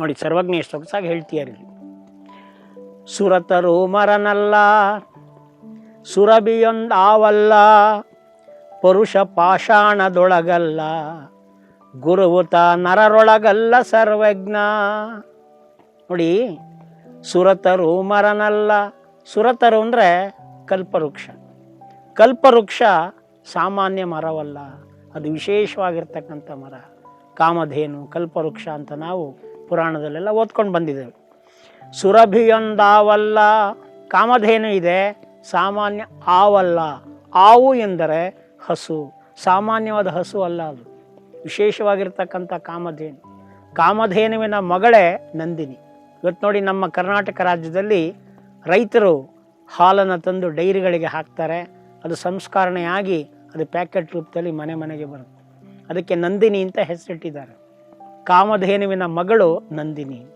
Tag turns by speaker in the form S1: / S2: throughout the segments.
S1: ನೋಡಿ, ಸರ್ವಜ್ಞ ಎಷ್ಟು ಸೊಗಸಾಗಿ ಹೇಳ್ತೀಯಾರಿ ಸುರತರು ಮರನಲ್ಲ ಸುರಬಿಯೊಂದಾವಲ್ಲ ಪುರುಷ ಪಾಷಾಣದೊಳಗಲ್ಲ, ಗುರುವುತ ನರರೊಳಗಲ್ಲ ಸರ್ವಜ್ಞ. ನೋಡಿ, ಸುರತರು ಮರನಲ್ಲ, ಸುರತರು ಅಂದರೆ ಕಲ್ಪವೃಕ್ಷ. ಕಲ್ಪವೃಕ್ಷ ಸಾಮಾನ್ಯ ಮರವಲ್ಲ, ಅದು ವಿಶೇಷವಾಗಿರ್ತಕ್ಕಂಥ ಮರ. ಕಾಮಧೇನು, ಕಲ್ಪವೃಕ್ಷ ಅಂತ ನಾವು ಪುರಾಣದಲ್ಲೆಲ್ಲ ಓದ್ಕೊಂಡು ಬಂದಿದ್ದೇವೆ. ಸುರಭಿಯೊಂದಾವಲ್ಲ, ಕಾಮಧೇನು ಇದೆ, ಸಾಮಾನ್ಯ ಆವಲ್ಲ, ಆವು ಎಂದರೆ ಹಸು, ಸಾಮಾನ್ಯವಾದ ಹಸು ಅಲ್ಲ ಅದು. ವಿಶೇಷವಾಗಿರ್ತಕ್ಕಂಥ ಕಾಮಧೇನು. ಕಾಮಧೇನುವಿನ ಮಗಳೇ ನಂದಿನಿ. ಇವತ್ತು ನೋಡಿ ನಮ್ಮ ಕರ್ನಾಟಕ ರಾಜ್ಯದಲ್ಲಿ ರೈತರು ಹಾಲನ್ನು ತಂದು ಡೈರಿಗಳಿಗೆ ಹಾಕ್ತಾರೆ. ಅದು ಸಂಸ್ಕರಣೆಯಾಗಿ ಅದು ಪ್ಯಾಕೆಟ್ ರೂಪದಲ್ಲಿ ಮನೆ ಮನೆಗೆ ಬರುತ್ತೆ. ಅದಕ್ಕೆ ನಂದಿನಿ ಅಂತ ಹೆಸರಿಟ್ಟಿದ್ದಾರೆ. ಕಾಮಧೇನುವಿನ ಮಗಳು ನಂದಿನಿ.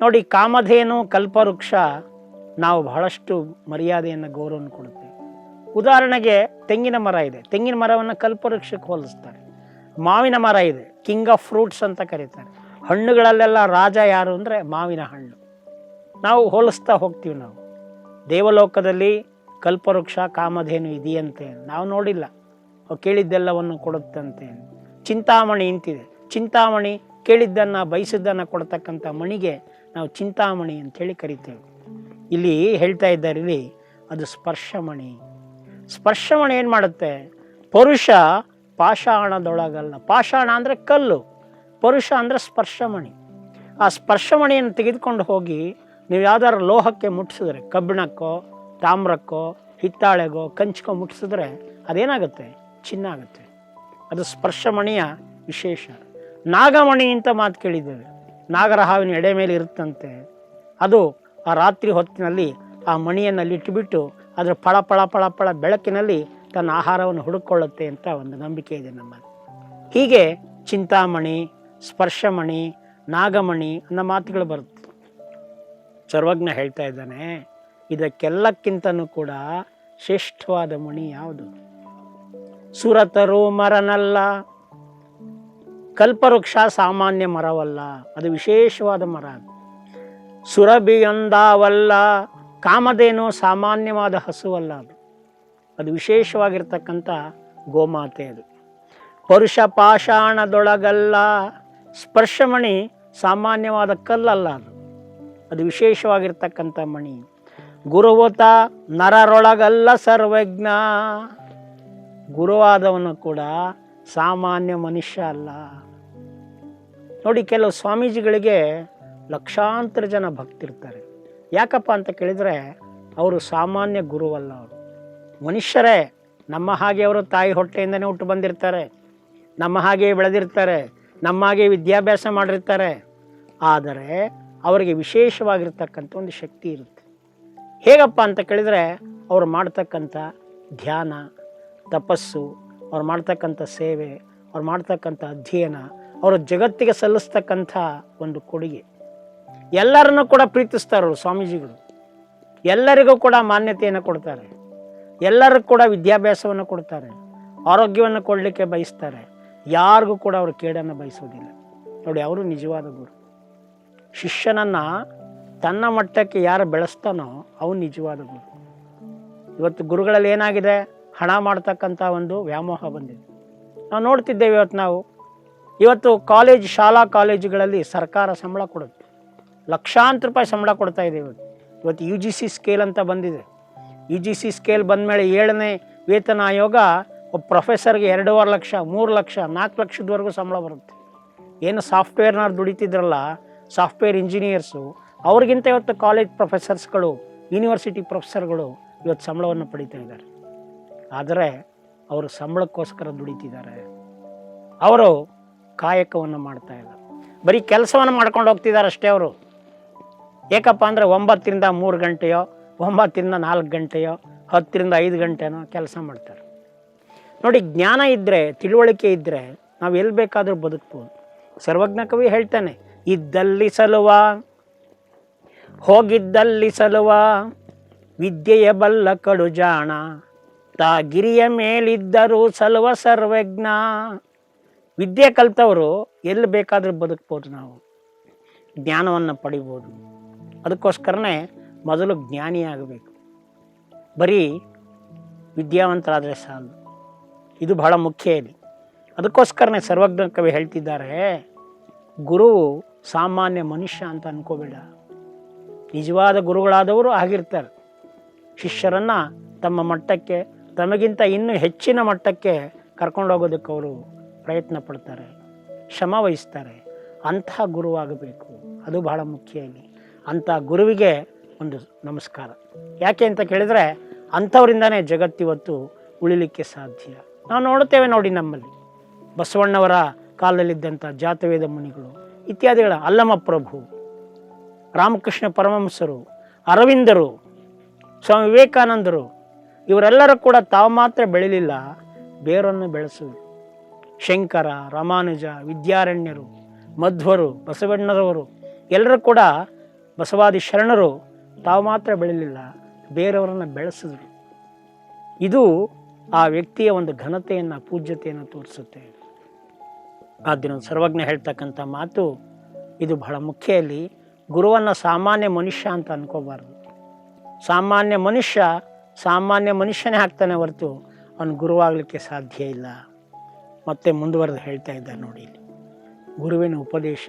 S1: ನೋಡಿ, ಕಾಮಧೇನು, ಕಲ್ಪವೃಕ್ಷ ನಾವು ಬಹಳಷ್ಟು ಮರ್ಯಾದೆಯನ್ನು, ಗೌರವವನ್ನು ಕೊಡುತ್ತೆ. ಉದಾಹರಣೆಗೆ ತೆಂಗಿನ ಮರ ಇದೆ. ತೆಂಗಿನ ಮರವನ್ನು ಕಲ್ಪವೃಕ್ಷಕ್ಕೆ ಹೋಲಿಸ್ತಾರೆ. ಮಾವಿನ ಮರ ಇದೆ. ಕಿಂಗ್ ಆಫ್ ಫ್ರೂಟ್ಸ್ ಅಂತ ಕರೀತಾರೆ. ಹಣ್ಣುಗಳಲ್ಲೆಲ್ಲ ರಾಜ ಯಾರು ಅಂದರೆ ಮಾವಿನ ಹಣ್ಣು. ನಾವು ಹೋಲಿಸ್ತಾ ಹೋಗ್ತೀವಿ ನಾವು. ದೇವಲೋಕದಲ್ಲಿ ಕಲ್ಪವೃಕ್ಷ, ಕಾಮಧೇನು ಇದೆಯಂತೆ. ನಾವು ನೋಡಿಲ್ಲ. ಕೇಳಿದ್ದೆಲ್ಲವನ್ನು ಕೊಡುತ್ತಂತೆ. ಚಿಂತಾಮಣಿ ಇಂತಿದೆ. ಚಿಂತಾಮಣಿ ಕೇಳಿದ್ದನ್ನು, ಬಯಸಿದ್ದನ್ನು ಕೊಡ್ತಕ್ಕಂಥ ಮಣಿಗೆ ನಾವು ಚಿಂತಾಮಣಿ ಅಂಥೇಳಿ ಕರಿತೇವೆ. ಇಲ್ಲಿ ಹೇಳ್ತಾ ಇದ್ದಾರೆ ಇಲ್ಲಿ ಅದು ಸ್ಪರ್ಶಮಣಿ. ಸ್ಪರ್ಶಮಣಿ ಏನು ಮಾಡುತ್ತೆ? ಪುರುಷ ಪಾಷಾಣದೊಳಗಲ್ಲ. ಪಾಷಾಣ ಅಂದರೆ ಕಲ್ಲು. ಪುರುಷ ಅಂದರೆ ಸ್ಪರ್ಶಮಣಿ. ಆ ಸ್ಪರ್ಶಮಣಿಯನ್ನು ತೆಗೆದುಕೊಂಡು ಹೋಗಿ ನೀವು ಯಾವ್ದಾದ್ರು ಲೋಹಕ್ಕೆ ಮುಟ್ಟಿಸಿದ್ರೆ, ಕಬ್ಬಿಣಕ್ಕೋ, ತಾಮ್ರಕ್ಕೋ, ಹಿತ್ತಾಳೆಗೋ, ಕಂಚ್ಕೋ ಮುಟ್ಟಿಸಿದ್ರೆ ಅದೇನಾಗುತ್ತೆ? ಚಿನ್ನ ಆಗುತ್ತೆ. ಅದು ಸ್ಪರ್ಶಮಣಿಯ ವಿಶೇಷ. ನಾಗಮಣಿ ಅಂತ ಮಾತು ಕೇಳಿದ್ದೇವೆ. ನಾಗರ ಹಾವಿನ ಎಡೆ ಮೇಲೆ ಇರುತ್ತಂತೆ. ಅದು ಆ ರಾತ್ರಿ ಹೊತ್ತಿನಲ್ಲಿ ಆ ಮಣಿಯನ್ನಲ್ಲಿ ಇಟ್ಟುಬಿಟ್ಟು ಅದರ ಫಳ ಫಳ ಫಳ ಫಳ ಬೆಳಕಿನಲ್ಲಿ ತನ್ನ ಆಹಾರವನ್ನು ಹುಡುಕೊಳ್ಳುತ್ತೆ ಅಂತ ಒಂದು ನಂಬಿಕೆ ಇದೆ ನಮ್ಮಲ್ಲಿ. ಹೀಗೆ ಚಿಂತಾಮಣಿ, ಸ್ಪರ್ಶಮಣಿ, ನಾಗಮಣಿ ಅನ್ನೋ ಮಾತುಗಳು ಬರುತ್ತೆ. ಸರ್ವಜ್ಞ ಹೇಳ್ತಾ ಇದ್ದಾನೆ, ಇದಕ್ಕೆಲ್ಲಕ್ಕಿಂತನೂ ಕೂಡ ಶ್ರೇಷ್ಠವಾದ ಮಣಿ ಯಾವುದು? ಸುರತರು ಮರನಲ್ಲ ಕಲ್ಪವೃಕ್ಷ ಸಾಮಾನ್ಯ ಮರವಲ್ಲ, ಅದು ವಿಶೇಷವಾದ ಮರ ಸುರಭಿಯೊಂದಾವಲ್ಲ, ಕಾಮಧೇನು ಸಾಮಾನ್ಯವಾದ ಹಸುವಲ್ಲ ಅದು. ಅದು ವಿಶೇಷವಾಗಿರ್ತಕ್ಕಂಥ ಗೋಮಾತೆ ಅದು. ಪರುಷ ಪಾಷಾಣದೊಳಗಲ್ಲ, ಸ್ಪರ್ಶಮಣಿ ಸಾಮಾನ್ಯವಾದ ಕಲ್ಲಲ್ಲ ಅದು. ಅದು ವಿಶೇಷವಾಗಿರ್ತಕ್ಕಂಥ ಮಣಿ. ಗುರುವತ ನರರೊಳಗಲ್ಲ ಸರ್ವಜ್ಞ. ಗುರುವಾದವನು ಕೂಡ ಸಾಮಾನ್ಯ ಮನುಷ್ಯ ಅಲ್ಲ. ನೋಡಿ, ಕೆಲವು ಸ್ವಾಮೀಜಿಗಳಿಗೆ ಲಕ್ಷಾಂತರ ಜನ ಭಕ್ತಿರ್ತಾರೆ. ಯಾಕಪ್ಪ ಅಂತ ಕೇಳಿದರೆ, ಅವರು ಸಾಮಾನ್ಯ ಗುರುವಲ್ಲ ಅವರು. ಮನುಷ್ಯರೇ, ನಮ್ಮ ಹಾಗೆ ಅವರು ತಾಯಿ ಹೊಟ್ಟೆಯಿಂದನೇ ಹುಟ್ಟು ಬಂದಿರ್ತಾರೆ. ನಮ್ಮ ಹಾಗೆ ಬೆಳೆದಿರ್ತಾರೆ. ನಮ್ಮ ಹಾಗೆ ವಿದ್ಯಾಭ್ಯಾಸ ಮಾಡಿರ್ತಾರೆ. ಆದರೆ, ಅವರಿಗೆ ವಿಶೇಷವಾಗಿರ್ತಕ್ಕಂಥ ಒಂದು ಶಕ್ತಿ ಇರುತ್ತೆ. ಹೇಗಪ್ಪ ಅಂತ ಕೇಳಿದರೆ, ಅವರು ಮಾಡ್ತಕ್ಕಂಥ ಧ್ಯಾನ, ತಪಸ್ಸು, ಅವ್ರು ಮಾಡ್ತಕ್ಕಂಥ ಸೇವೆ, ಅವ್ರು ಮಾಡ್ತಕ್ಕಂಥ ಅಧ್ಯಯನ ಅವರು ಜಗತ್ತಿಗೆ ಸಲ್ಲಿಸ್ತಕ್ಕಂಥ ಒಂದು ಕೊಡುಗೆ. ಎಲ್ಲರನ್ನೂ ಕೂಡ ಪ್ರೀತಿಸ್ತಾರೆ ಅವರು ಸ್ವಾಮೀಜಿಗಳು. ಎಲ್ಲರಿಗೂ ಕೂಡ ಮಾನ್ಯತೆಯನ್ನು ಕೊಡ್ತಾರೆ. ಎಲ್ಲರಿಗೂ ಕೂಡ ವಿದ್ಯಾಭ್ಯಾಸವನ್ನು ಕೊಡ್ತಾರೆ. ಆರೋಗ್ಯವನ್ನು ಕೊಡಲಿಕ್ಕೆ ಬಯಸ್ತಾರೆ. ಯಾರಿಗೂ ಕೂಡ ಅವರು ಕೇಡನ್ನು ಬಯಸೋದಿಲ್ಲ. ನೋಡಿ, ಅವರು ನಿಜವಾದ ಗುರು. ಶಿಷ್ಯನನ್ನು ತನ್ನ ಮಟ್ಟಕ್ಕೆ ಯಾರು ಬೆಳೆಸ್ತಾನೋ ಅವನು ನಿಜವಾದ ಗುರು. ಇವತ್ತು ಗುರುಗಳಲ್ಲಿ ಏನಾಗಿದೆ? ಹಣ ಮಾಡ್ತಕ್ಕಂಥ ಒಂದು ವ್ಯಾಮೋಹ ಬಂದಿದೆ. ನಾವು ನೋಡ್ತಿದ್ದೇವೆ ಇವತ್ತು ನಾವು. ಇವತ್ತು ಕಾಲೇಜ್, ಶಾಲಾ ಕಾಲೇಜುಗಳಲ್ಲಿ ಸರ್ಕಾರ ಸಂಬಳ ಕೊಡುತ್ತೆ. ಲಕ್ಷಾಂತರ ರೂಪಾಯಿ ಸಂಬಳ ಕೊಡ್ತಾ ಇದೆ ಇವತ್ತು ಇವತ್ತು ಯು ಜಿ ಸಿ ಸ್ಕೇಲ್ ಅಂತ ಬಂದಿದೆ. ಯು ಜಿ ಸಿ ಸ್ಕೇಲ್ ಬಂದಮೇಲೆ ಏಳನೇ ವೇತನ ಆಯೋಗ ಒಬ್ಬ ಪ್ರೊಫೆಸರ್ಗೆ ಎರಡೂವರೆ ಲಕ್ಷ, ಮೂರು ಲಕ್ಷ, ನಾಲ್ಕು ಲಕ್ಷದವರೆಗೂ ಸಂಬಳ ಬರುತ್ತೆ. ಏನು ಸಾಫ್ಟ್ವೇರ್ನವ್ರು ದುಡಿತಿದ್ರಲ್ಲ ಸಾಫ್ಟ್ವೇರ್ ಇಂಜಿನಿಯರ್ಸು ಅವ್ರಿಗಿಂತ ಇವತ್ತು ಕಾಲೇಜ್ ಪ್ರೊಫೆಸರ್ಸ್ಗಳು ಯೂನಿವರ್ಸಿಟಿ ಪ್ರೊಫೆಸರ್ಗಳು ಇವತ್ತು ಸಂಬಳವನ್ನು ಪಡಿತಾ ಇದ್ದಾರೆ. ಆದರೆ, ಅವರು ಸಂಬಳಕ್ಕೋಸ್ಕರ ದುಡಿತಿದ್ದಾರೆ. ಅವರು ಕಾಯಕವನ್ನು ಮಾಡ್ತಾ ಇಲ್ಲ. ಬರೀ ಕೆಲಸವನ್ನು ಮಾಡ್ಕೊಂಡು ಹೋಗ್ತಿದ್ದಾರೆ ಅಷ್ಟೇ ಅವರು. ಏಕಪ್ಪ ಅಂದರೆ ಒಂಬತ್ತರಿಂದ ಮೂರು ಗಂಟೆಯೋ, ಒಂಬತ್ತರಿಂದ ನಾಲ್ಕು ಗಂಟೆಯೋ, ಹತ್ತರಿಂದ ಐದು ಗಂಟೆನೋ ಕೆಲಸ ಮಾಡ್ತಾರೆ. ನೋಡಿ, ಜ್ಞಾನ ಇದ್ದರೆ ತಿಳುವಳಿಕೆ ಇದ್ದರೆ ನಾವು ಎಲ್ಲಿ ಬೇಕಾದರೂ ಬದುಕ್ಬೋದು. ಸರ್ವಜ್ಞ ಕವಿ ಹೇಳ್ತಾನೆ, ಇದ್ದಲ್ಲಿ ಸಲುವ, ಹೋಗಿದ್ದಲ್ಲಿ ಸಲುವ, ವಿದ್ಯೆಯ ಬಲ್ಲ ಕಡು ಜಾಣ ತಾ ಗಿರಿಯ ಮೇಲಿದ್ದರೂ ಸಲುವ ಸರ್ವಜ್ಞ. ವಿದ್ಯೆ ಕಲಿತವರು ಎಲ್ಲಿ ಬೇಕಾದರೂ ಬದುಕ್ಬೋದು ನಾವು. ಜ್ಞಾನವನ್ನು ಪಡಿಬೋದು. ಅದಕ್ಕೋಸ್ಕರನೇ ಮೊದಲು ಜ್ಞಾನಿಯಾಗಬೇಕು ಬರೀ ವಿದ್ಯಾವಂತರಾದರೆ ಸಾಲು. ಇದು ಬಹಳ ಮುಖ್ಯ ಇಲ್ಲಿ. ಅದಕ್ಕೋಸ್ಕರನೇ ಸರ್ವಜ್ಞ ಕವಿ ಹೇಳ್ತಿದ್ದಾರೆ, ಗುರು ಸಾಮಾನ್ಯ ಮನುಷ್ಯ ಅಂತ ಅನ್ಕೋಬೇಡ. ನಿಜವಾದ ಗುರುಗಳಾದವರು ಆಗಿರ್ತಾರೆ. ಶಿಷ್ಯರನ್ನು ತಮ್ಮ ಮಟ್ಟಕ್ಕೆ, ತಮಗಿಂತ ಇನ್ನೂ ಹೆಚ್ಚಿನ ಮಟ್ಟಕ್ಕೆ ಕರ್ಕೊಂಡೋಗೋದಕ್ಕೆ ಅವರು ಪ್ರಯತ್ನ ಪಡ್ತಾರೆ, ಶ್ರಮ ವಹಿಸ್ತಾರೆ, ಅಂತಹ ಗುರುವಾಗಬೇಕು. ಅದು ಬಹಳ ಮುಖ್ಯ ಇಲ್ಲಿ. ಅಂಥ ಗುರುವಿಗೆ ಒಂದು ನಮಸ್ಕಾರ. ಯಾಕೆ ಅಂತ ಕೇಳಿದರೆ, ಅಂಥವರಿಂದನೇ ಜಗತ್ತಿವತ್ತು ಉಳಿಲಿಕ್ಕೆ ಸಾಧ್ಯ. ನಾವು ನೋಡುತ್ತೇವೆ ನೋಡಿ ನಮ್ಮಲ್ಲಿ. ಬಸವಣ್ಣವರ ಕಾಲದಲ್ಲಿದ್ದಂಥ ಜಾತವೇದ ಮುನಿಗಳು, ಇತ್ಯಾದಿಗಳ ಅಲ್ಲಮ ಪ್ರಭು, ರಾಮಕೃಷ್ಣ ಪರಮಹಂಸರು, ಅರವಿಂದರು, ಸ್ವಾಮಿ ವಿವೇಕಾನಂದರು, ಇವರೆಲ್ಲರೂ ಕೂಡ ತಾವು ಮಾತ್ರ ಬೆಳಿಲಿಲ್ಲ, ಬೇರನ್ನು ಬೆಳೆಸಿದರು ಶಂಕರ, ರಾಮಾನುಜ, ವಿದ್ಯಾರಣ್ಯರು, ಮಧ್ವರು, ಬಸವಣ್ಣರವರು, ಎಲ್ಲರೂ ಕೂಡ ಬಸವಾದಿ ಶರಣರು. ತಾವು ಮಾತ್ರ ಬೆಳೆಯಲಿಲ್ಲ ಬೇರೆಯವರನ್ನು ಬೆಳೆಸಿದ್ರು. ಇದು ಆ ವ್ಯಕ್ತಿಯ ಒಂದು ಘನತೆಯನ್ನು, ಪೂಜ್ಯತೆಯನ್ನು ತೋರಿಸುತ್ತೆ. ಆದ್ದರಿಂದ ಸರ್ವಜ್ಞ ಹೇಳ್ತಕ್ಕಂಥ ಮಾತು ಇದು ಬಹಳ ಮುಖ್ಯ. ಇಲ್ಲಿ ಗುರುವನ್ನು ಸಾಮಾನ್ಯ ಮನುಷ್ಯ ಅಂತ ಅನ್ಕೋಬಾರ್ದು. ಸಾಮಾನ್ಯ ಮನುಷ್ಯ ಸಾಮಾನ್ಯ ಮನುಷ್ಯನೇ ಆಗ್ತಾನೆ ಹೊರತು ಅವನು ಗುರುವಾಗಲಿಕ್ಕೆ ಸಾಧ್ಯ ಇಲ್ಲ. ಮತ್ತೆ ಮುಂದುವರೆದು ಹೇಳ್ತಾ ಇದ್ದಾರೆ ನೋಡಿ ಗುರುವಿನ ಉಪದೇಶ.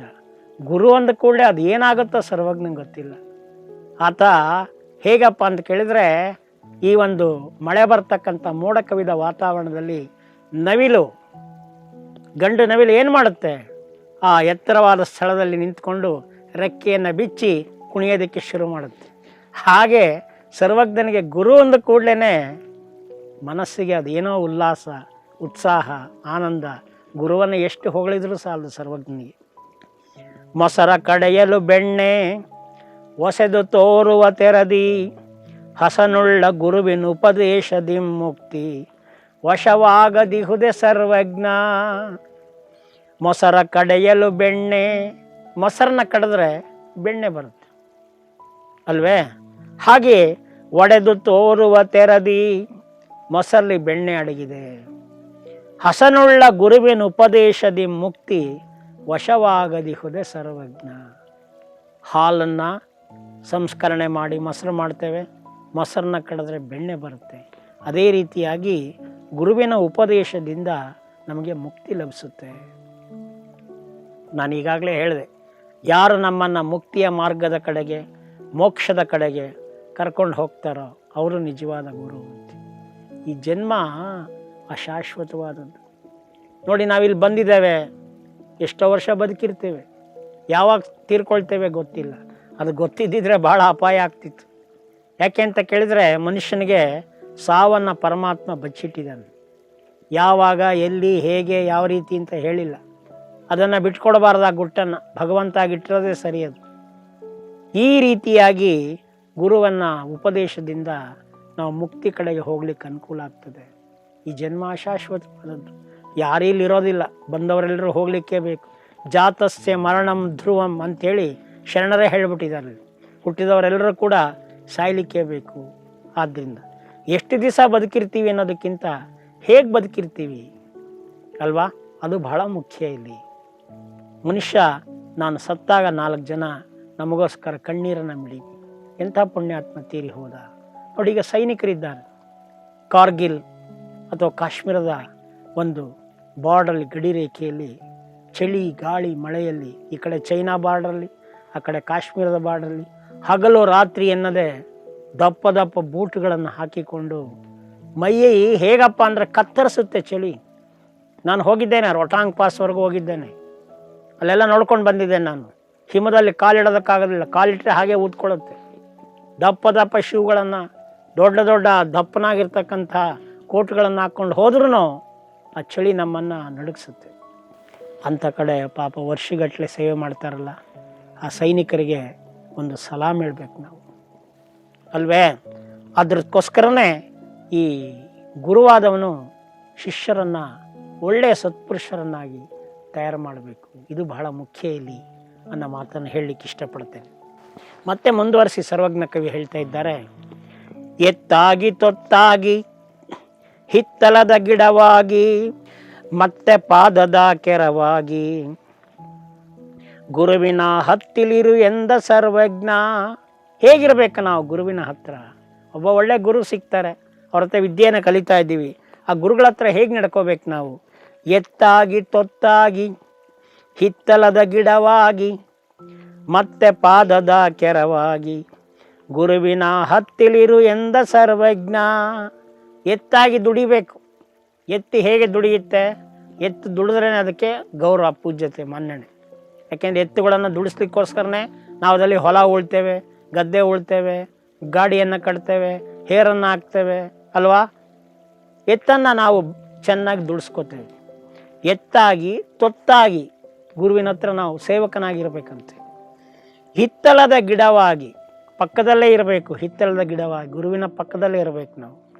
S1: ಗುರು ಅಂದ ಕೂಡಲೇ ಅದು ಏನಾಗುತ್ತೋ ಸರ್ವಜ್ಞಂಗೆ ಗೊತ್ತಿಲ್ಲ. ಆತ ಹೇಗಪ್ಪ ಅಂತ ಕೇಳಿದರೆ ಈ ಒಂದು ಮಳೆ ಬರ್ತಕ್ಕಂಥ ಮೋಡ ಕವಿದ ವಾತಾವರಣದಲ್ಲಿ ನವಿಲು, ಗಂಡು ನವಿಲು ಏನು ಮಾಡುತ್ತೆ? ಆ ಎತ್ತರವಾದ ಸ್ಥಳದಲ್ಲಿ ನಿಂತ್ಕೊಂಡು ರೆಕ್ಕೆಯನ್ನು ಬಿಚ್ಚಿ ಕುಣಿಯೋದಕ್ಕೆ ಶುರು ಮಾಡುತ್ತೆ. ಹಾಗೆ ಸರ್ವಜ್ಞನಿಗೆ ಗುರು ಅಂದ ಕೂಡಲೇ ಮನಸ್ಸಿಗೆ ಅದೇನೋ ಉಲ್ಲಾಸ ಉತ್ಸಾಹ, ಆನಂದ, ಗುರುವನ್ನು ಎಷ್ಟು ಹೊಗಳಿದ್ರು ಸಾಲದು ಸರ್ವಜ್ಞನಿಗೆ. ಮೊಸರ ಕಡೆಯಲು ಬೆಣ್ಣೆ, ಒಸೆದು ತೋರುವ ತೆರದಿ, ಹಸನುಳ್ಳ ಗುರುವಿನ ಉಪದೇಶದಿ ಮುಕ್ತಿ ವಶವಾಗದಿಹುದೆ ಸರ್ವಜ್ಞ. ಮೊಸರ ಕಡೆಯಲು ಬೆಣ್ಣೆ, ಮೊಸರನ್ನ ಕಡಿದ್ರೆ ಬೆಣ್ಣೆ ಬರುತ್ತೆ. ಅಲ್ವೇ? ಹಾಗೆ ಒಡೆದು ತೋರುವ ತೆರದಿ, ಮೊಸರಲ್ಲಿ ಬೆಣ್ಣೆ ಅಡಗಿದೆ. ಹಸನುಳ್ಳ ಗುರುವಿನ ಉಪದೇಶದಿ ಮುಕ್ತಿ ವಶವಾಗದಿಹುದೆ ಸರ್ವಜ್ಞ. ಹಾಲನ್ನು ಸಂಸ್ಕರಣೆ ಮಾಡಿ ಮೊಸರು ಮಾಡ್ತೇವೆ. ಮೊಸರನ್ನ ಕಡಿದ್ರೆ ಬೆಣ್ಣೆ ಬರುತ್ತೆ. ಅದೇ ರೀತಿಯಾಗಿ ಗುರುವಿನ ಉಪದೇಶದಿಂದ ನಮಗೆ ಮುಕ್ತಿ ಲಭಿಸುತ್ತೆ. ನಾನು ಈಗಾಗಲೇ ಹೇಳಿದೆ, ಯಾರು ನಮ್ಮನ್ನು ಮುಕ್ತಿಯ ಮಾರ್ಗದ ಕಡೆಗೆ, ಮೋಕ್ಷದ ಕಡೆಗೆ ಕರ್ಕೊಂಡು ಹೋಗ್ತಾರೋ ಅವರು ನಿಜವಾದ ಗುರು ಈ ಜನ್ಮ ಅಶಾಶ್ವತವಾದದ್ದು. ನೋಡಿ, ನಾವಿಲ್ಲಿ ಬಂದಿದ್ದೇವೆ. ಎಷ್ಟೋ ವರ್ಷ ಬದುಕಿರ್ತೇವೆ. ಯಾವಾಗ ತೀರ್ಕೊಳ್ತೇವೆ ಗೊತ್ತಿಲ್ಲ. ಅದು ಗೊತ್ತಿದ್ದಿದ್ರೆ ಭಾಳ ಅಪಾಯ ಆಗ್ತಿತ್ತು. ಯಾಕೆ ಅಂತ ಕೇಳಿದರೆ, ಮನುಷ್ಯನಿಗೆ ಸಾವನ್ನು ಪರಮಾತ್ಮ ಬಚ್ಚಿಟ್ಟಿದ್ದಾನೆ. ಯಾವಾಗ, ಎಲ್ಲಿ, ಹೇಗೆ, ಯಾವ ರೀತಿ ಅಂತ ಹೇಳಿಲ್ಲ. ಅದನ್ನು ಬಿಟ್ಕೊಡಬಾರ್ದು ಆ ಗುಟ್ಟನ್ನು. ಭಗವಂತಾಗಿಟ್ಟಿರೋದೇ ಸರಿಯದು ಈ ರೀತಿಯಾಗಿ ಗುರುವನ್ನು ಉಪದೇಶದಿಂದ ನಾವು ಮುಕ್ತಿ ಕಡೆಗೆ ಹೋಗ್ಲಿಕ್ಕೆ ಅನುಕೂಲ ಆಗ್ತದೆ. ಈ ಜನ್ಮ ಅಶಾಶ್ವತವಾದದ್ದು ಯಾರಿಲ್ಲಿ ಇರೋದಿಲ್ಲ. ಬಂದವರೆಲ್ಲರೂ ಹೋಗಲಿಕ್ಕೆ ಬೇಕು. ಜಾತಸ್ಯ ಮರಣಂ ಧ್ರುವಂ ಅಂಥೇಳಿ ಶರಣರೇ ಹೇಳಿಬಿಟ್ಟಿದ್ದಾರೆ. ಹುಟ್ಟಿದವರೆಲ್ಲರೂ ಕೂಡ ಸಾಯ್ಲಿಕ್ಕೆ ಬೇಕು. ಆದ್ದರಿಂದ ಎಷ್ಟು ದಿವಸ ಬದುಕಿರ್ತೀವಿ ಅನ್ನೋದಕ್ಕಿಂತ ಹೇಗೆ ಬದುಕಿರ್ತೀವಿ? ಅಲ್ವಾ? ಅದು ಬಹಳ ಮುಖ್ಯ ಇಲ್ಲಿ. ಮನುಷ್ಯ ನಾನು ಸತ್ತಾಗ ನಾಲ್ಕು ಜನ ನಮಗೋಸ್ಕರ ಕಣ್ಣೀರನ್ನು ಮಿಡಿ ಎಂಥ ಪುಣ್ಯಾತ್ಮ ತೀರಿ ಹೋದ. ನೋಡಿ ಈಗ ಸೈನಿಕರಿದ್ದಾರೆ. ಕಾರ್ಗಿಲ್ ಅಥವಾ ಕಾಶ್ಮೀರದ ಒಂದು ಬಾರ್ಡರ್ ಗಡಿ ರೇಖೆಯಲ್ಲಿ ಚಳಿ, ಗಾಳಿ, ಮಳೆಯಲ್ಲಿ ಈ ಕಡೆ ಚೈನಾ ಬಾರ್ಡ್ರಲ್ಲಿ ಆ ಕಡೆ ಕಾಶ್ಮೀರದ ಬಾರ್ಡ್ರಲ್ಲಿ ಹಗಲು ರಾತ್ರಿ ಎನ್ನದೆ ದಪ್ಪ ದಪ್ಪ ಬೂಟುಗಳನ್ನು ಹಾಕಿಕೊಂಡು, ಮೈಯಿ ಹೇಗಪ್ಪ ಅಂದರೆ ಕತ್ತರಿಸುತ್ತೆ ಚಳಿ. ನಾನು ಹೋಗಿದ್ದೇನೆ, ರೊಟಾಂಗ್ ಪಾಸ್ವರೆಗೂ ಹೋಗಿದ್ದೇನೆ. ಅಲ್ಲೆಲ್ಲ ನೋಡ್ಕೊಂಡು ಬಂದಿದ್ದೇನೆ ನಾನು. ಹಿಮದಲ್ಲಿ ಕಾಲಿಡೋದಕ್ಕಾಗೋದಿಲ್ಲ ಕಾಲಿಟ್ಟರೆ ಹಾಗೆ ಊದ್ಕೊಳ್ಳುತ್ತೆ. ದಪ್ಪ ದಪ್ಪ ಶೂಗಳನ್ನು ದೊಡ್ಡ ದೊಡ್ಡ ದಪ್ಪನಾಗಿರ್ತಕ್ಕಂಥ ಕೋಟ್ಗಳನ್ನು ಹಾಕ್ಕೊಂಡು ಹೋದ್ರೂ ಆ ಚಳಿ ನಮ್ಮನ್ನು ನಡುಗಿಸುತ್ತೆ. ಅಂಥ ಕಡೆ ಪಾಪ ವರ್ಷಗಟ್ಟಲೆ ಸೇವೆ ಮಾಡ್ತಾರಲ್ಲ, ಆ ಸೈನಿಕರಿಗೆ ಒಂದು ಸಲಾಮ್ ಹೇಳ್ಬೇಕು ನಾವು. ಅಲ್ವೇ? ಅದಕ್ಕೋಸ್ಕರನೇ ಈ ಗುರುವಾದವನು ಶಿಷ್ಯರನ್ನು, ಒಳ್ಳೆಯ ಸತ್ಪುರುಷರನ್ನಾಗಿ ತಯಾರು ಮಾಡಬೇಕು. ಇದು ಬಹಳ ಮುಖ್ಯ ಇಲ್ಲಿ ಅನ್ನೋ ಮಾತನ್ನು ಹೇಳಲಿಕ್ಕೆ ಇಷ್ಟಪಡ್ತೇನೆ. ಮತ್ತೆ ಮುಂದುವರಿಸಿ ಸರ್ವಜ್ಞ ಕವಿ ಹೇಳ್ತಾ ಇದ್ದಾರೆ, ಎತ್ತಾಗಿ ತೊತ್ತಾಗಿ ಹಿತ್ತಲದ ಗಿಡವಾಗಿ, ಮತ್ತೆ ಪಾದದ ಕೆರವಾಗಿ. ಗುರುವಿನ ಹತ್ತಿಲಿರು ಎಂದ ಸರ್ವಜ್ಞ. ಹೇಗಿರಬೇಕು ನಾವು ಗುರುವಿನ ಹತ್ರ? ಒಬ್ಬ ಒಳ್ಳೆ ಗುರು ಸಿಗ್ತಾರೆ. ಅವ್ರ ಹತ್ರ ವಿದ್ಯೆಯನ್ನು ಕಲಿತಾ ಇದ್ದೀವಿ. ಆ ಗುರುಗಳ ಹತ್ರ ಹೇಗೆ ನಡ್ಕೋಬೇಕು ನಾವು? ಎತ್ತಾಗಿ ತೊತ್ತಾಗಿ, ಹಿತ್ತಲದ ಗಿಡವಾಗಿ, ಮತ್ತೆ ಪಾದದ ಕೆರವಾಗಿ. ಗುರುವಿನ ಹತ್ತಿಲಿರು ಎಂದ ಸರ್ವಜ್ಞ. ಎತ್ತಾಗಿ ದುಡಿಬೇಕು. ಎತ್ತಿ ಹೇಗೆ ದುಡಿಯುತ್ತೆ? ಎತ್ತು ದುಡಿದ್ರೇ ಅದಕ್ಕೆ ಗೌರವ, ಪೂಜ್ಯತೆ, ಮನ್ನಣೆ. ಯಾಕೆಂದರೆ ಎತ್ತುಗಳನ್ನು ದುಡಿಸ್ಲಿಕ್ಕೋಸ್ಕರನೇ ನಾವು ಅದರಲ್ಲಿ ಹೊಲ ಉಳ್ತೇವೆ, ಗದ್ದೆ ಉಳ್ತೇವೆ, ಗಾಡಿಯನ್ನು ಕಟ್ತೇವೆ, ಹೇರನ್ನು ಹಾಕ್ತೇವೆ, ಅಲ್ವಾ? ಎತ್ತನ್ನು ನಾವು ಚೆನ್ನಾಗಿ ದುಡಿಸ್ಕೋತೇವೆ. ಎತ್ತಾಗಿ ತೊತ್ತಾಗಿ ಗುರುವಿನ ಹತ್ರ ನಾವು ಸೇವಕನಾಗಿರ್ಬೇಕಂತೆ. ಹಿತ್ತಲದ ಗಿಡವಾಗಿ ಪಕ್ಕದಲ್ಲೇ ಇರಬೇಕು, ಹಿತ್ತಲದ ಗಿಡವಾಗಿ ಗುರುವಿನ ಪಕ್ಕದಲ್ಲೇ ಇರಬೇಕು ನಾವು.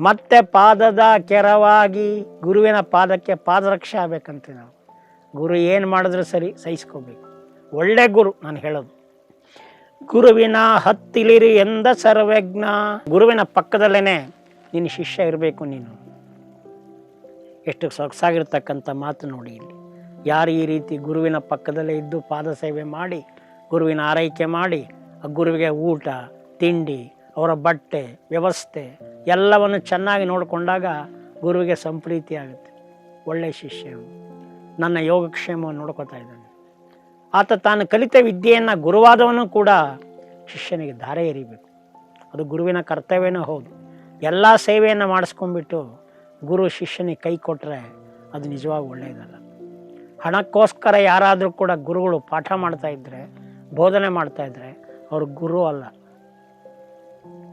S1: ಮತ್ತೆ ಪಾದದ ಕೆರವಾಗಿ ಗುರುವಿನ ಪಾದಕ್ಕೆ ಪಾದರಕ್ಷೆ ಆಗ್ಬೇಕಂತೆ ನಾವು. ಗುರು ಏನು ಮಾಡಿದ್ರೂ ಸರಿ, ಸಹಿಸ್ಕೋಬೇಕು. ಒಳ್ಳೆ ಗುರು ನಾನು ಹೇಳೋದು. ಗುರುವಿನ ಹತ್ತಿಲಿರಿ ಎಂದ ಸರ್ವಜ್ಞ. ಗುರುವಿನ ಪಕ್ಕದಲ್ಲೇ ನಿನ್ನ ಶಿಷ್ಯ ಇರಬೇಕು ನೀನು. ಎಷ್ಟು ಸೊಗಸಾಗಿರ್ತಕ್ಕಂಥ ಮಾತು ನೋಡಿ ಇಲ್ಲಿ. ಯಾರು ಈ ರೀತಿ ಗುರುವಿನ ಪಕ್ಕದಲ್ಲೇ ಇದ್ದು ಪಾದ ಸೇವೆ ಮಾಡಿ, ಗುರುವಿನ ಆರೈಕೆ ಮಾಡಿ, ಆ ಗುರುವಿಗೆ ಊಟ, ತಿಂಡಿ, ಅವರ ಬಟ್ಟೆ, ವ್ಯವಸ್ಥೆ ಎಲ್ಲವನ್ನು ಚೆನ್ನಾಗಿ ನೋಡಿಕೊಂಡಾಗ ಗುರುವಿಗೆ ಸಂಪ್ರೀತಿ ಆಗುತ್ತೆ. ಒಳ್ಳೆಯ ಶಿಷ್ಯ. ನನ್ನ ಯೋಗಕ್ಷೇಮವನ್ನು ನೋಡ್ಕೋತಾ ಇದ್ದಾನೆ. ಆತ ತಾನು ಕಲಿತ ವಿದ್ಯೆಯನ್ನು ಗುರುವಾದವನು ಕೂಡ ಶಿಷ್ಯನಿಗೆ ಧಾರೆ ಎರಿಬೇಕು. ಅದು ಗುರುವಿನ ಕರ್ತವ್ಯನೂ ಹೌದು. ಎಲ್ಲ ಸೇವೆಯನ್ನು ಮಾಡಿಸ್ಕೊಂಡ್ಬಿಟ್ಟು ಗುರು ಶಿಷ್ಯನಿಗೆ ಕೈ ಕೊಟ್ಟರೆ ಅದು ನಿಜವಾಗಿ ಒಳ್ಳೆಯದಲ್ಲ. ಹಣಕ್ಕೋಸ್ಕರ ಯಾರಾದರೂ ಕೂಡ ಗುರುಗಳು ಪಾಠ ಮಾಡ್ತಾ ಇದ್ದರೆ ಬೋಧನೆ ಮಾಡ್ತಾ ಇದ್ದರೆ ಅವರು ಗುರು ಅಲ್ಲ.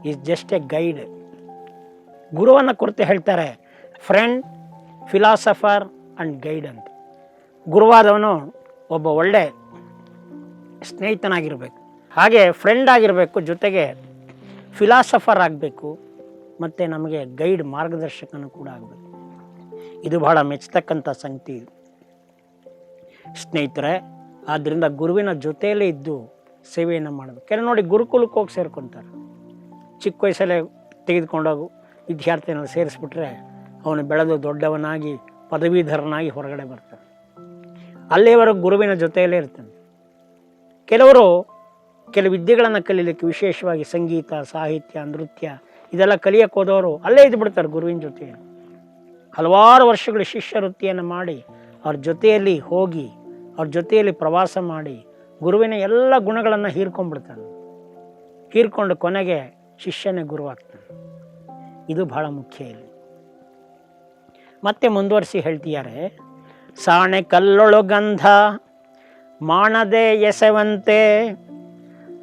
S1: ಈಸ್ ಜಸ್ಟ್ ಎ ಗೈಡ್ ಗುರುವನ್ನು ಕುರಿತು ಹೇಳ್ತಾರೆ ಫ್ರೆಂಡ್ ಫಿಲಾಸಫರ್ ಆ್ಯಂಡ್ ಗೈಡ್ ಅಂತ ಗುರುವಾದವನು ಒಬ್ಬ ಒಳ್ಳೆ ಸ್ನೇಹಿತನಾಗಿರಬೇಕು. ಹಾಗೆ ಫ್ರೆಂಡ್ ಆಗಿರಬೇಕು ಜೊತೆಗೆ ಫಿಲಾಸಫರ್ ಆಗಬೇಕು, ಮತ್ತು ನಮಗೆ ಗೈಡ್ ಮಾರ್ಗದರ್ಶಕನು ಕೂಡ ಆಗಬೇಕು. ಇದು ಬಹಳ ಮೆಚ್ಚತಕ್ಕಂಥ ಸಂಗತಿ. ಸ್ನೇಹಿತರೆ ಆದ್ದರಿಂದ ಗುರುವಿನ ಜೊತೆಯಲ್ಲೇ ಇದ್ದು ಸೇವೆಯನ್ನು ಮಾಡಬೇಕು. ಕೆಲವು ನೋಡಿ, ಗುರುಕುಲಕ್ಕೆ ಹೋಗಿ ಸೇರ್ಕೊತಾರೆ. ಚಿಕ್ಕ ವಯಸ್ಸಲ್ಲೇ ತೆಗೆದುಕೊಂಡೋಗು ವಿದ್ಯಾರ್ಥಿನ ಸೇರಿಸ್ಬಿಟ್ರೆ ಅವನು ಬೆಳೆದು ದೊಡ್ಡವನಾಗಿ, ಪದವೀಧರನಾಗಿ ಹೊರಗಡೆ ಬರ್ತಾನೆ. ಅಲ್ಲಿವರೆಗೂ ಗುರುವಿನ ಜೊತೆಯಲ್ಲೇ ಇರ್ತಾನೆ. ಕೆಲವರು ಕೆಲವು ವಿದ್ಯೆಗಳನ್ನು ಕಲೀಲಿಕ್ಕೆ ವಿಶೇಷವಾಗಿ ಸಂಗೀತ, ಸಾಹಿತ್ಯ, ನೃತ್ಯ ಇದೆಲ್ಲ ಕಲಿಯಕ್ಕೆ ಹೋದವರು ಅಲ್ಲೇ ಇದ್ಬಿಡ್ತಾರೆ ಗುರುವಿನ ಜೊತೆ ಹಲವಾರು ವರ್ಷಗಳು ಶಿಷ್ಯ ವೃತ್ತಿಯನ್ನು ಮಾಡಿ, ಅವ್ರ ಜೊತೆಯಲ್ಲಿ ಹೋಗಿ, ಅವ್ರ ಜೊತೆಯಲ್ಲಿ ಪ್ರವಾಸ ಮಾಡಿ, ಗುರುವಿನ ಎಲ್ಲ ಗುಣಗಳನ್ನು ಹೀರ್ಕೊಂಡ್ಬಿಡ್ತಾನೆ. ಹೀರ್ಕೊಂಡು ಕೊನೆಗೆ ಶಿಷ್ಯನೇ ಗುರುವಾಗ್ತಾನೆ. ಇದು ಬಹಳ ಮುಖ್ಯ ಇಲ್ಲಿ. ಮತ್ತೆ ಮುಂದುವರಿಸಿ ಹೇಳ್ತಿದ್ದಾರೆ. ಸಾಣೆ ಕಲ್ಲೊಳು ಗಂಧ, ಮಾಣದೆ ಎಸೆವಂತೆ,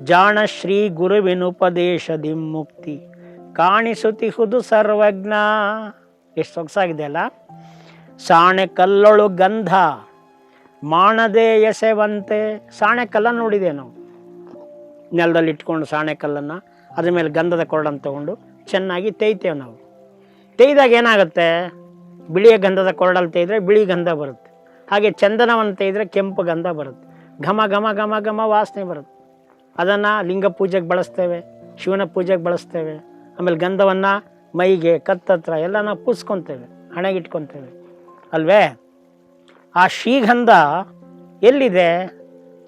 S1: ಜಾಣ ಶ್ರೀ ಗುರುವಿನುಪದೇಶದಿ ಮುಕ್ತಿ ಕಾಣಿಸುತ್ತಿಹುದು ಸರ್ವಜ್ಞ. ಎಷ್ಟು ಸೊಗಸಾಗಿದೆ ಅಲ್ಲ? ಸಾಣೆ ಕಲ್ಲೊಳು ಗಂಧ, ಮಾಣದೆ ಎಸೆವಂತೆ. ಸಾಣೆ ಕಲ್ಲನ್ನು ನೋಡಿದೆ ನಾವು. ನೆಲದಲ್ಲಿ ಇಟ್ಕೊಂಡು ಸಾಣೆ ಕಲ್ಲನ್ನು, ಅದ್ರ ಮೇಲೆ ಗಂಧದ ಕೊರಡನ್ನು ತಗೊಂಡು ಚೆನ್ನಾಗಿ ತೇಯ್ತೇವೆ ನಾವು. ತೇಯ್ದಾಗ ಏನಾಗುತ್ತೆ? ಬಿಳಿಯ ಗಂಧದ ಕೊರಡಲ್ಲಿ ತೇಯ್ದ್ರೆ ಬಿಳಿ ಗಂಧ ಬರುತ್ತೆ. ಹಾಗೆ ಚಂದನವನ್ನು ತೇಯ್ದ್ರೆ ಕೆಂಪು ಗಂಧ ಬರುತ್ತೆ. ಘಮ ಘಮ ಘಮ ಘಮ ವಾಸನೆ ಬರುತ್ತೆ. ಅದನ್ನು ಲಿಂಗ ಪೂಜೆಗೆ ಬಳಸ್ತೇವೆ, ಶಿವನ ಪೂಜೆಗೆ ಬಳಸ್ತೇವೆ. ಆಮೇಲೆ ಗಂಧವನ್ನು ಮೈಗೆ, ಕತ್ತತ್ರ ಎಲ್ಲ ನಾವು ಪೂಸ್ಕೊತೇವೆ, ಹಣೆಗಿಟ್ಕೊತೇವೆ. ಅಲ್ವೇ? ಆ ಶ್ರೀಗಂಧ ಎಲ್ಲಿದೆ?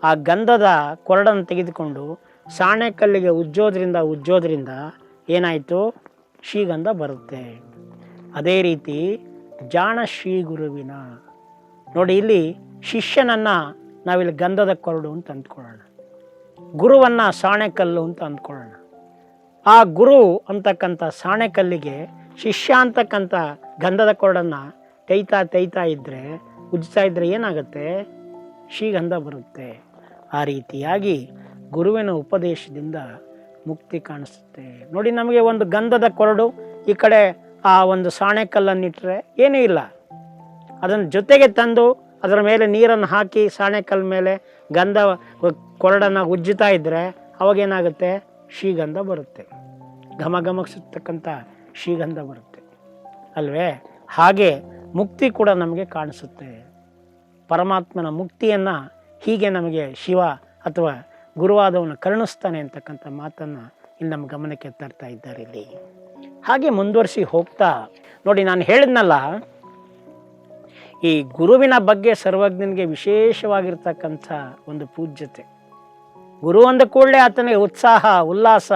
S1: ಆ ಗಂಧದ ಕೊರಡನ್ನು ತೆಗೆದುಕೊಂಡು ಸಾಣೆಕಲ್ಲಿಗೆ ಉಜ್ಜೋದ್ರಿಂದ ಉಜ್ಜೋದ್ರಿಂದ ಏನಾಯಿತು? ಶ್ರೀಗಂಧ ಬರುತ್ತೆ. ಅದೇ ರೀತಿ ಜಾಣ ಶ್ರೀ ಗುರುವಿನ. ನೋಡಿ, ಇಲ್ಲಿ ಶಿಷ್ಯನನ್ನು ನಾವಿಲ್ಲಿ ಗಂಧದ ಕೊರಡು ಅಂತ ಅಂದ್ಕೊಳ್ಳೋಣ. ಗುರುವನ್ನು ಸಾಣೆಕಲ್ಲು ಅಂತ ಅಂದ್ಕೊಳ್ಳೋಣ. ಆ ಗುರು ಅಂತಕ್ಕಂಥ ಸಾಣೆಕಲ್ಲಿಗೆ ಶಿಷ್ಯ ಅಂತಕ್ಕಂಥ ಗಂಧದ ಕೊರಡನ್ನು ತೈತಾ ತೈತಾ ಇದ್ದರೆ ಉಜ್ತಾ ಇದ್ದರೆ ಏನಾಗುತ್ತೆ? ಶ್ರೀಗಂಧ ಬರುತ್ತೆ. ಆ ರೀತಿಯಾಗಿ ಗುರುವಿನ ಉಪದೇಶದಿಂದ ಮುಕ್ತಿ ಕಾಣಿಸುತ್ತೆ. ನೋಡಿ, ನಮಗೆ ಒಂದು ಗಂಧದ ಕೊರಡು, ಈ ಕಡೆ ಆ ಒಂದು ಸಾಣೆಕಲ್ಲನ್ನಿಟ್ಟರೆ ಏನೂ ಇಲ್ಲ. ಅದನ್ನು ಜೊತೆಗೆ ತಂದು ಅದರ ಮೇಲೆ ನೀರನ್ನು ಹಾಕಿ ಸಾಣೆಕಲ್ ಮೇಲೆ ಗಂಧ ಕೊರಡನ್ನು ಉಜ್ಜುತ್ತಾ ಇದ್ದರೆ ಅವಾಗೇನಾಗುತ್ತೆ ಶ್ರೀಗಂಧ ಬರುತ್ತೆ. ಘಮ ಘಮಕ್ಸತಕ್ಕಂಥ ಶ್ರೀಗಂಧ ಬರುತ್ತೆ. ಅಲ್ವೇ? ಹಾಗೆ ಮುಕ್ತಿ ಕೂಡ ನಮಗೆ ಕಾಣಿಸುತ್ತೆ. ಪರಮಾತ್ಮನ ಮುಕ್ತಿಯನ್ನು ಹೀಗೆ ನಮಗೆ ಶಿವ ಅಥವಾ ಗುರುವಾದವನು ಕರುಣಿಸ್ತಾನೆ ಅಂತಕ್ಕಂಥ ಮಾತನ್ನು ಇಲ್ಲಿ ನಮ್ಮ ಗಮನಕ್ಕೆ ತರ್ತಾ ಇದ್ದಾರೆ ಇಲ್ಲಿ. ಹಾಗೆ ಮುಂದುವರಿಸಿ ಹೋಗ್ತಾ, ನೋಡಿ ನಾನು ಹೇಳಿದ್ನಲ್ಲ, ಈ ಗುರುವಿನ ಬಗ್ಗೆ ಸರ್ವಜ್ಞನಿಗೆ ವಿಶೇಷವಾಗಿರ್ತಕ್ಕಂಥ ಒಂದು ಪೂಜ್ಯತೆ. ಗುರು ಅಂದ ಕೂಡಲೇ ಆತನಿಗೆ ಉತ್ಸಾಹ, ಉಲ್ಲಾಸ,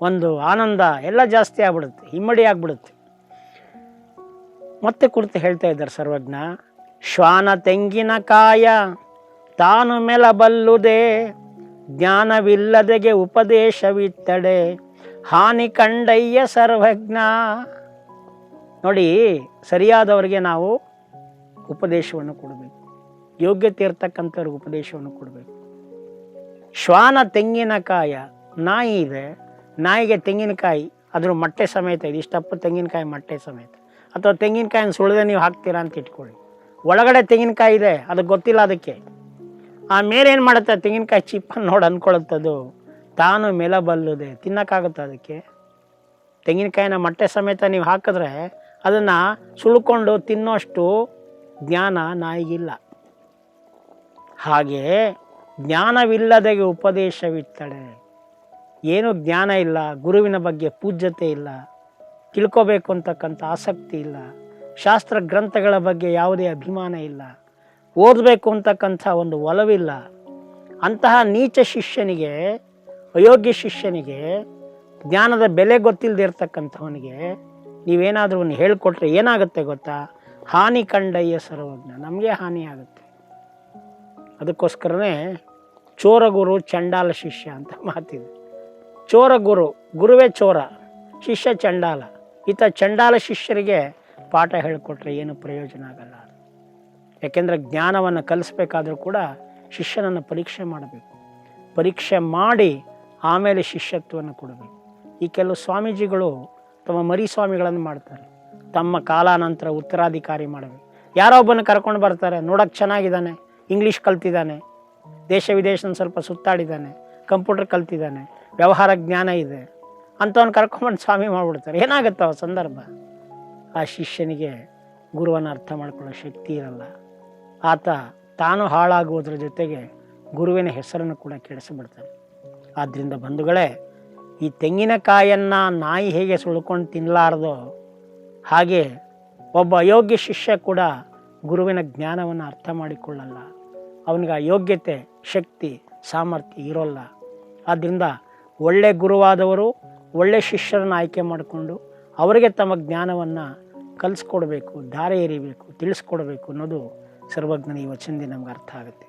S1: ಒಂದು ಆನಂದ ಎಲ್ಲ ಜಾಸ್ತಿ ಆಗ್ಬಿಡುತ್ತೆ, ಹಿಮ್ಮಡಿ ಆಗ್ಬಿಡುತ್ತೆ. ಮತ್ತೆ ಕುರಿತು ಹೇಳ್ತಾ ಇದ್ದಾರೆ ಸರ್ವಜ್ಞ, ಶ್ವಾನ ತೆಂಗಿನಕಾಯ ತಾನು ಮೆಲಬಲ್ಲುದೆ ಜ್ಞಾನವಿಲ್ಲದೆಗೆ ಉಪದೇಶವಿತ್ತಡೆ. ಹಾನಿ ಕಂಡಯ್ಯ ಸರ್ವಜ್ಞ. ನೋಡಿ, ಸರಿಯಾದವರಿಗೆ ನಾವು ಉಪದೇಶವನ್ನು ಕೊಡಬೇಕು. ಯೋಗ್ಯತೆ ಇರ್ತಕ್ಕಂಥವ್ರಿಗೆ ಉಪದೇಶವನ್ನು ಕೊಡಬೇಕು. ಶ್ವಾನ ತೆಂಗಿನಕಾಯ, ನಾಯಿ ಇದೆ, ನಾಯಿಗೆ ತೆಂಗಿನಕಾಯಿ, ಅದ್ರ ಮೊಟ್ಟೆ ಸಮೇತ ಇದೆ. ಇಷ್ಟಪ್ಪ ತೆಂಗಿನಕಾಯಿ, ಮೊಟ್ಟೆ ಸಮೇತ. ಅಥವಾ ತೆಂಗಿನಕಾಯಿನ ಸುಳಿದೆ ನೀವು ಹಾಕ್ತೀರಾ ಅಂತ ಇಟ್ಕೊಳ್ಳಿ. ಒಳಗಡೆ ತೆಂಗಿನಕಾಯಿ ಇದೆ ಅದಕ್ಕೆ ಗೊತ್ತಿಲ್ಲ ಅದಕ್ಕೆ. ಆ ಮೇಲೆ ಏನು ಮಾಡುತ್ತೆ? ತೆಂಗಿನಕಾಯಿ ಚಿಪ್ಪನ್ನು ನೋಡಿ ಅಂದ್ಕೊಳ್ಳುತ್ತದು ತಾನು ಮೆಲಬಲ್ಲುದೆ ತಿನ್ನೋಕ್ಕಾಗುತ್ತೆ ಅದಕ್ಕೆ? ತೆಂಗಿನಕಾಯಿನ ಮೊಟ್ಟೆ ಸಮೇತ ನೀವು ಹಾಕಿದ್ರೆ ಅದನ್ನು ಸುಳ್ಕೊಂಡು ತಿನ್ನೋಷ್ಟು ಜ್ಞಾನ ನಾಯಿಗಿಲ್ಲ. ಹಾಗೆ ಜ್ಞಾನವಿಲ್ಲದೆಗೆ ಉಪದೇಶವಿತ್ತಳೆ ಏನು ಜ್ಞಾನ ಇಲ್ಲ, ಗುರುವಿನ ಬಗ್ಗೆ ಪೂಜ್ಯತೆ ಇಲ್ಲ, ತಿಳ್ಕೋಬೇಕು ಅಂತಕ್ಕಂಥ ಆಸಕ್ತಿ ಇಲ್ಲ ಶಾಸ್ತ್ರ ಗ್ರಂಥಗಳ ಬಗ್ಗೆ ಯಾವುದೇ ಅಭಿಮಾನ ಇಲ್ಲ. ಓದಬೇಕು ಅಂತಕ್ಕಂಥ ಒಂದು ಒಲವಿಲ್ಲ. ಅಂತಹ ನೀಚ ಶಿಷ್ಯನಿಗೆ, ಅಯೋಗ್ಯ ಶಿಷ್ಯನಿಗೆ, ಜ್ಞಾನದ ಬೆಲೆ ಗೊತ್ತಿಲ್ಲದೆ ಇರ್ತಕ್ಕಂಥವನಿಗೆ ನೀವೇನಾದರೂ ಒಂದು ಹೇಳಿಕೊಟ್ರೆ ಏನಾಗುತ್ತೆ ಗೊತ್ತಾ? ಹಾನಿ ಕಂಡಯ್ಯ ಸರ್ವಜ್ಞ. ನಮಗೆ ಹಾನಿ ಆಗುತ್ತೆ. ಅದಕ್ಕೋಸ್ಕರನೇ ಚೋರ ಗುರು ಚಂಡಾಲ ಶಿಷ್ಯ ಅಂತ ಮಾತಿದೆ. ಚೋರ ಗುರು ಗುರುವೇ ಚೋರ, ಶಿಷ್ಯ ಚಂಡಾಲ. ಈತ ಚಂಡಾಲ ಶಿಷ್ಯರಿಗೆ ಪಾಠ ಹೇಳಿಕೊಟ್ರೆ ಏನು ಪ್ರಯೋಜನ ಆಗಲ್ಲ ಯಾಕೆಂದರೆ ಜ್ಞಾನವನ್ನು ಕಲಿಸ್ಬೇಕಾದ್ರೂ ಕೂಡ ಶಿಷ್ಯನನ್ನು ಪರೀಕ್ಷೆ ಮಾಡಬೇಕು. ಪರೀಕ್ಷೆ ಮಾಡಿ ಆಮೇಲೆ ಶಿಷ್ಯತ್ವವನ್ನು ಕೊಡಬೇಕು. ಈ ಕೆಲವು ಸ್ವಾಮೀಜಿಗಳು ತಮ್ಮ ಮರಿ ಸ್ವಾಮಿಗಳನ್ನು ಮಾಡ್ತಾರೆ. ತಮ್ಮ ಕಾಲಾನಂತರ ಉತ್ತರಾಧಿಕಾರಿ ಮಾಡಬೇಕು. ಯಾರೋ ಒಬ್ಬನ ಕರ್ಕೊಂಡು ಬರ್ತಾರೆ ನೋಡೋಕ್ಕೆ ಚೆನ್ನಾಗಿದ್ದಾನೆ ಇಂಗ್ಲೀಷ್ ಕಲ್ತಿದ್ದಾನೆ, ದೇಶ ವಿದೇಶನ ಸ್ವಲ್ಪ ಸುತ್ತಾಡಿದ್ದಾನೆ, ಕಂಪ್ಯೂಟರ್ ಕಲ್ತಿದ್ದಾನೆ, ವ್ಯವಹಾರ ಜ್ಞಾನ ಇದೆ ಅಂಥವ್ನು ಕರ್ಕೊಂಬಂದು ಸ್ವಾಮಿ ಮಾಡಿಬಿಡ್ತಾರೆ. ಏನಾಗುತ್ತೆ ಆ ಸಂದರ್ಭ? ಆ ಶಿಷ್ಯನಿಗೆ ಗುರುವನ್ನು ಅರ್ಥ ಮಾಡ್ಕೊಳ್ಳೋ ಶಕ್ತಿ ಇರಲ್ಲ. ಆತ ತಾನು ಹಾಳಾಗುವುದರ ಜೊತೆಗೆ ಗುರುವಿನ ಹೆಸರನ್ನು ಕೂಡ ಕೆಡಿಸಿಬಿಡ್ತಾನೆ. ಆದ್ದರಿಂದ ಬಂಧುಗಳೇ, ಈ ತೆಂಗಿನಕಾಯನ್ನು ನಾಯಿ ಹೇಗೆ ಸುಳ್ಕೊಂಡು ತಿನ್ನಲಾರ್ದೋ ಹಾಗೆ ಒಬ್ಬ ಅಯೋಗ್ಯ ಶಿಷ್ಯ ಕೂಡ ಗುರುವಿನ ಜ್ಞಾನವನ್ನು ಅರ್ಥ ಮಾಡಿಕೊಳ್ಳಲ್ಲ. ಅವನಿಗೆ ಅಯೋಗ್ಯತೆ ಯೋಗ್ಯತೆ ಶಕ್ತಿ, ಸಾಮರ್ಥ್ಯ ಇರೋಲ್ಲ. ಆದ್ದರಿಂದ ಒಳ್ಳೆ ಗುರುವಾದವರು ಒಳ್ಳೆ ಶಿಷ್ಯರನ್ನು ಆಯ್ಕೆ ಮಾಡಿಕೊಂಡು ಅವರಿಗೆ ತಮ್ಮ ಜ್ಞಾನವನ್ನು ಕಲಿಸ್ಕೊಡ್ಬೇಕು ದಾರೆ ಎರಿಬೇಕು, ತಿಳಿಸ್ಕೊಡ್ಬೇಕು ಅನ್ನೋದು ಸರ್ವಜ್ಞನ ಈ ವಚನದಿಂದ ನಮ್ಗೆ ಅರ್ಥ ಆಗುತ್ತೆ.